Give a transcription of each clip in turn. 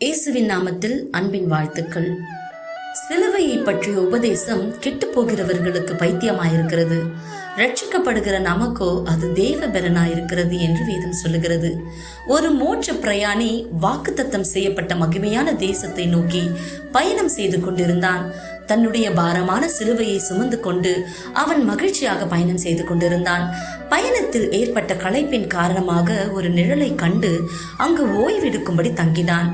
இயேசுவின் நாமத்தில் அன்பின் வாழ்த்துக்கள். சிலுவையை பற்றிய உபதேசம் கெட்டு போகிறவர்களுக்கு பைத்தியமாயிருக்கிறது. ரட்சிக்கப்படுகிற நமக்கோ அது தேவ பலனாயிருக்கிறது என்று வேதம் சொல்லுகிறது. ஒரு மோட்ச பிரயாணி வாக்குத்தத்தம் செய்யப்பட்ட மகிமையான தேசத்தை நோக்கி பயணம் செய்து கொண்டிருந்தான். தன்னுடைய பாரமான சிலுவையை சுமந்து கொண்டு அவன் மகிழ்ச்சியாக பயணம் செய்து கொண்டிருந்தான். பயணத்தில் ஏற்பட்ட களைப்பின் காரணமாக ஒரு நிழலை கண்டு அங்கு ஓய்வெடுக்கும்படி தங்கினான்.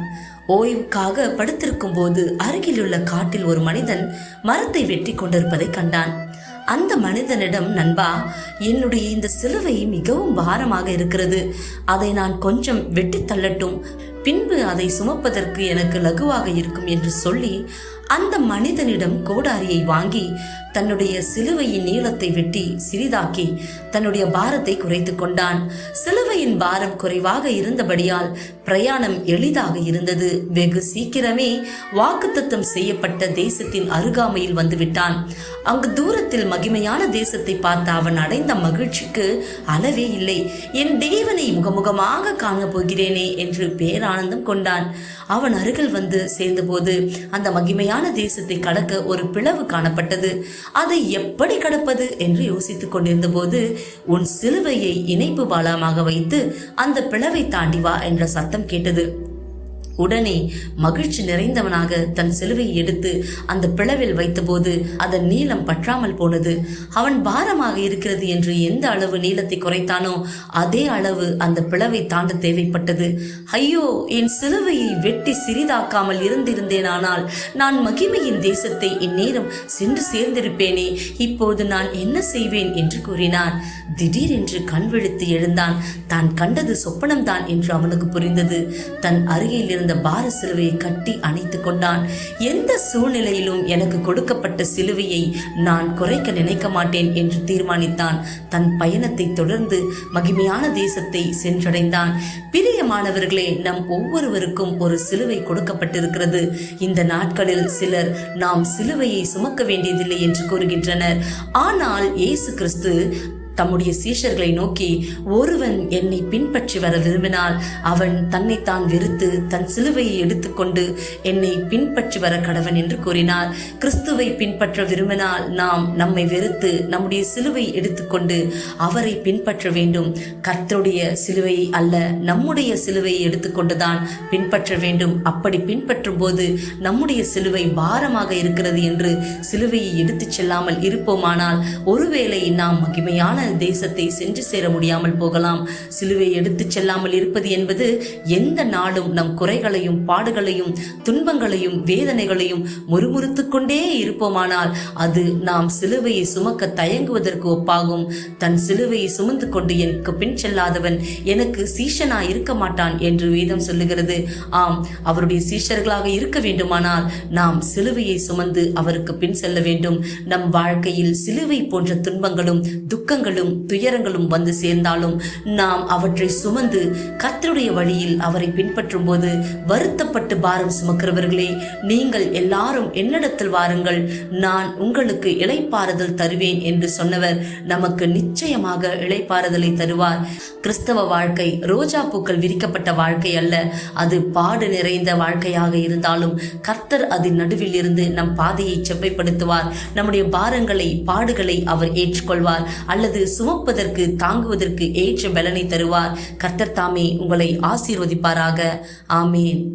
ஓய்வுக்காக படுத்திருக்கும் போது அருகிலுள்ள காட்டில் ஒரு மனிதன் மரத்தை வெட்டி கொண்டிருப்பதை கண்டான். அந்த மனிதனிடம் நண்பா என்னுடைய இந்த சிலுவை மிகவும் பாரமாக இருக்கிறது. அதை நான் கொஞ்சம் வெட்டி தள்ளட்டும். பின்பு அதை சுமப்பதற்கு எனக்கு லகுவாக இருக்கும் என்று சொல்லி அந்த மனிதனிடம் கோடாரியை வாங்கி தன்னுடைய சிலுவையின் நீளத்தை வெட்டி சிறிதாக்கி தன்னுடைய பாரத்தை குறைத்து கொண்டான். சிலுவையின் பாரம் குறைவாக இருந்தபடியால் பிரயாணம் எளிதாக இருந்தது. வெகு சீக்கிரமே வாக்குத்தத்தம் செய்யப்பட்ட தேசத்தின் அருகாமையில் வந்துவிட்டான். அங்கு தூரத்தில் மகிமையான தேசத்தை பார்த்த அவன் அடைந்த மகிழ்ச்சிக்கு அளவே இல்லை. என் தேவனை முகமுகமாக காணப் போகிறேனே என்று ஆனந்தம் கொண்டான். அவன் அருகில் வந்து சேர்ந்தபோது அந்த மகிமையான தேசத்தை கடக்க ஒரு பிளவு காணப்பட்டது. அதை எப்படி கடப்பது என்று யோசித்துக் கொண்டிருந்த போது உன் சிலுவையை இணைப்பு பாலமாக வைத்து அந்த பிளவை தாண்டி வா என்ற சத்தம் கேட்டது. உடனே மகிழ்ச்சி நிறைந்தவனாக தன் சிலுவையை எடுத்து அந்த பிளவில் வைத்தபோது அதன் நீளம் பற்றாமல் போனது. அவன் பாரமாக இருக்கிறது என்று எந்த அளவு நீளத்தை குறைத்தானோ அதே அளவு அந்த பிளவை தாண்ட தேவைப்பட்டது. ஐயோ என் சிலுவையை வெட்டி சிறிதாக்காமல் இருந்திருந்தேனானால் நான் மகிமையின் தேசத்தை இந்நேரம் சென்று சேர்ந்திருப்பேனே. இப்போது நான் என்ன செய்வேன் என்று கூறினான். திடீரென்று கண் விழித்து எழுந்தான். தான் கண்டது சொப்பனம்தான் என்று அவனுக்கு புரிந்தது. தன் அருகில் இருந்த பார சிலுவையை கட்டி அணைத்து கொண்டான். எந்த சூழ்நிலையிலும் எனக்கு கொடுக்கப்பட்ட சிலுவையை நான் குறைக்க நினைக்க மாட்டேன் என்று தீர்மானித்தான். தன் பயணத்தை தொடர்ந்து மகிமையான தேசத்தை சென்றடைந்தான். பிரியமானவர்களே நம் ஒவ்வொருவருக்கும் ஒரு சிலுவை கொடுக்கப்பட்டிருக்கிறது. இந்த நாட்களில் சிலர் நாம் சிலுவையை சுமக்க வேண்டியதில்லை என்று கூறுகின்றனர். ஆனால் இயேசு கிறிஸ்து தம்முடைய சீஷர்களை நோக்கி ஒருவன் என்னை பின்பற்றி வர விரும்பினால் அவன் தன்னைத்தான் வெறுத்து தன் சிலுவையை எடுத்துக்கொண்டு என்னை பின்பற்றி வர கடவன் என்று கூறினார். கிறிஸ்துவை பின்பற்ற விரும்பினால் நாம் நம்மை வெறுத்து நம்முடைய சிலுவை எடுத்துக்கொண்டு அவரை பின்பற்ற வேண்டும். கர்த்தருடைய சிலுவையை அல்ல நம்முடைய சிலுவையை எடுத்துக்கொண்டுதான் பின்பற்ற வேண்டும். அப்படி பின்பற்றும் போது நம்முடைய சிலுவை பாரமாக இருக்கிறது என்று சிலுவையை எடுத்துச் செல்லாமல் இருப்போமானால் ஒருவேளை நாம் மகிமையான தேசத்தை சென்று சேர முடியாமல் போகலாம். சிலுவை எடுத்துச் செல்லாமல் இருப்பது என்பது எந்த நாளும் நம் குறைகளையும் பாடுகளையும் துன்பங்களையும் வேதனைகளையும் முறுமுறுத்து கொண்டே இருப்போமானால் அது நாம் சிலுவையை சுமக்க தயங்குவதற்கு ஒப்பாகும். தன் சிலுவையை சுமந்து கொண்டு எனக்கு பின் செல்லாதவன் எனக்கு சீஷனா இருக்க மாட்டான் என்று வேதம் சொல்லுகிறது. ஆம் அவருடைய சீஷர்களாக இருக்க வேண்டுமானால் நாம் சிலுவையை சுமந்து அவருக்கு பின் செல்ல வேண்டும். நம் வாழ்க்கையில் சிலுவை போன்ற துன்பங்களும் துக்கங்களும் துயரங்களும் வந்து சேர்ந்தாலும் நாம் அவற்றை சுமந்து கர்த்தருடைய வழியில் அவரை பின்பற்றும் போது வருத்தப்பட்டு பாரம் சுமக்கிறவர்களே நீங்கள் எல்லாரும் என்னிடத்தில் வாருங்கள். நான் உங்களுக்கு இலைப்பாறுதல் தருவேன் என்று சொன்னவர் நமக்கு நிச்சயமாக இலைப்பாறுதலை தருவார். கிறிஸ்தவ வாழ்க்கை ரோஜா பூக்கள் விரிக்கப்பட்ட வாழ்க்கை அல்ல. அது பாடு நிறைந்த வாழ்க்கையாக இருந்தாலும் கர்த்தர் அதன் நடுவில் இருந்து நம் பாதையை செவ்வைப்படுத்துவார். நம்முடைய பாரங்களை பாடுகளை அவர் ஏற்றுக்கொள்வார். அல்லது சுமப்பதற்கு தாங்குவதற்கு ஏற்ற பலனை தருவார். கர்த்தர் தாமே உங்களை ஆசீர்வதிப்பாராக. ஆமேன்.